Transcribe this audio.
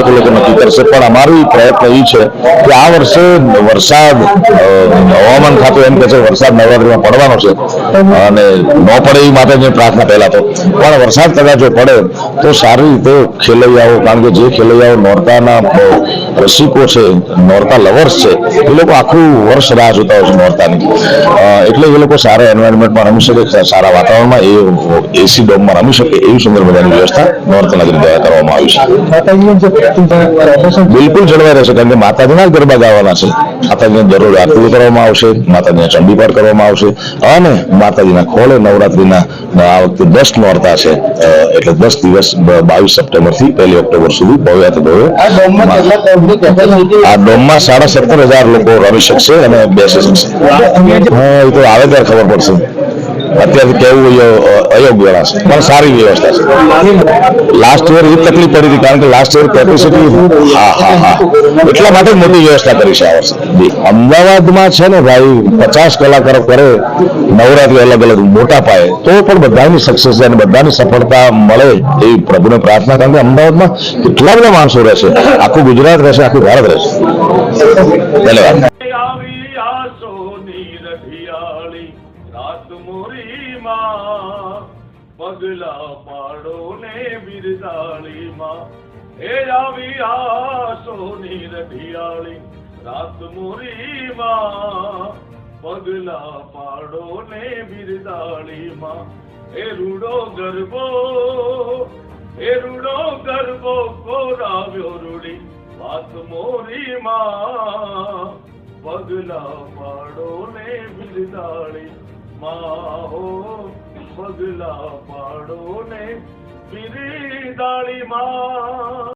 લોકો નક્કી કરશે પણ અમારી પ્રયત્ન એ છે કે આ વર્ષે વરસાદ હવામાન ખાતું એમ કે છે વરસાદ નવરાત્રીમાં પડવાનો છે. અને ન પડે એ માટેની પ્રાર્થના પહેલા તો. પણ વરસાદ કદાચ જો પડે તો સારી રીતે ખેલૈયાઓ, કારણ કે જે ખેલૈયાઓ નોરતાના રસિકો છે, નોરતા લવર્સ છે, એ લોકો આખું વર્ષ રાહ જોતા હોય છે નોરતાની. એટલે એ લોકો સારા એન્વાયરમેન્ટમાં રમી શકે સારા વાતાવરણમાં એ એસી ડોમમાં રમી શકે, એવી સુંદર મજાની વ્યવસ્થા નોર્થ નગરી દ્વારા કરવામાં આવી છે. જે બિલકુલ જળવાઈ રહેશે કારણ કે માતાજીના ગરબા ગાવાના છે. માતાજીને દરરોજ આરતી કરવામાં આવશે માતાજીને ચંડીપાઠ કરવામાં આવશે અને માતાજીના ખોળે નવરાત્રીના આ વખતે દસ નોરતા છે. એટલે દસ દિવસ બાવીસ સપ્ટેમ્બરથી પહેલી ઓક્ટોબર સુધી ભવ્ય તો આ ડોમમાં ભવ્ય આ ડોમમાં સાડા સત્તર હજાર લોકો રમી શકશે અને બેસી શકશે. હા એ તો આવે ત્યારે ખબર પડશે. અત્યારથી કેવું અયોગ્ય ગણાશે પણ સારી વ્યવસ્થા છે. લાસ્ટ યર એ તકલીફ પડી હતી કારણ કે લાસ્ટ યર કેપેસિટી હા હા હા. એટલા માટે મોટી વ્યવસ્થા કરી છે આ વર્ષે. અમદાવાદમાં છે ને ભાઈ, પચાસ કલાકારો કરે, નવરાત્રી અલગ અલગ મોટા પાયે, તો પણ બધાની સક્સેસ અને બધાની સફળતા મળે એવી પ્રભુને પ્રાર્થના. કારણ કે અમદાવાદમાં કેટલા બધા માણસો રહેશે આખું ગુજરાત રહેશે આખું ભારત રહેશે ધન્યવાદ. રાત મોરીમાં પગલા પાડો ને બિરદાળીમાં. એ આવી આસોની રઢિયાળી, રાત મોરીમાં પગલા પાડો ને બિરદાળીમાં. એ રૂડો ગરબો એ રૂડો ગરબો, કોરાવ્યો રૂડી વાત મોરીમાં પગલા પાડો ને બિરદાળી. માહો પગલા પાડો ને બિરદાળી માં